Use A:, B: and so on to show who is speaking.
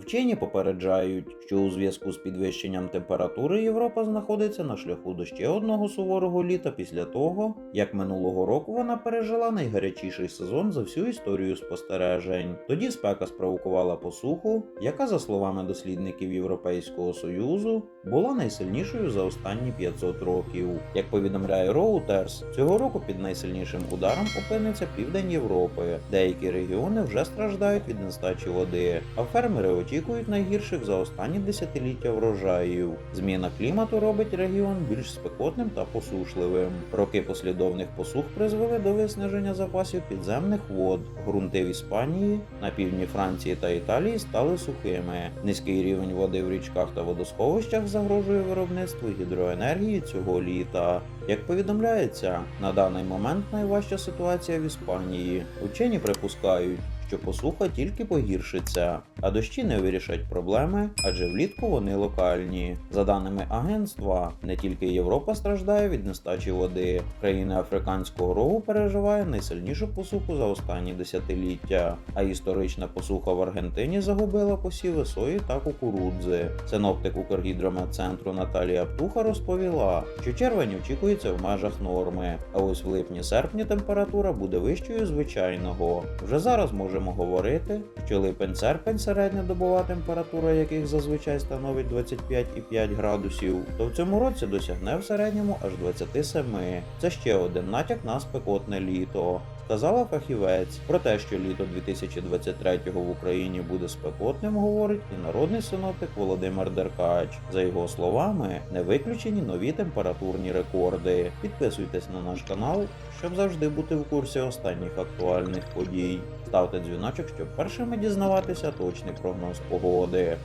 A: Вчені попереджають, що у зв'язку з підвищенням температури Європа знаходиться на шляху до ще одного суворого літа після того, як минулого року вона пережила найгарячіший сезон за всю історію спостережень. Тоді спека спровокувала посуху, яка, за словами дослідників Європейського союзу, була найсильнішою за останні 500 років. Як повідомляє Reuters, цього року під найсильнішим ударом опиниться південь Європи. Деякі регіони вже страждають від нестачі води, а фермери очікують найгірших за останні десятиліття врожаїв. Зміна клімату робить регіон більш спекотним та посушливим. Роки послідовних посух призвели до виснаження запасів підземних вод. Грунти в Іспанії, на півдні Франції та Італії стали сухими. Низький рівень води в річках та водосховищах загрожує виробництву гідроенергії цього літа. Як повідомляється, на даний момент найважча ситуація в Іспанії. Учені припускають, що посуха тільки погіршиться, а дощі не вирішать проблеми, адже влітку вони локальні. За даними агентства, не тільки Європа страждає від нестачі води. Країни Африканського рогу переживає найсильнішу посуху за останні десятиліття, а історична посуха в Аргентині загубила посіви сої та кукурудзи. Синоптик Укргідрометцентру Наталія Птуха розповіла, що червень очікується в межах норми, а ось в липні-серпні температура буде вищою звичайного. Вже зараз можемо говорити, що липень-серпень середньодобова температура яких зазвичай становить 25,5 градусів, то в цьому році досягне в середньому аж 27. Це ще один натяк на спекотне літо. Сказала фахівець про те, що літо 2023-го в Україні буде спекотним, говорить і народний синоптик Володимир Деркач. За його словами, не виключені нові температурні рекорди. Підписуйтесь на наш канал, щоб завжди бути в курсі останніх актуальних подій. Ставте дзвіночок, щоб першими дізнаватися точний прогноз погоди.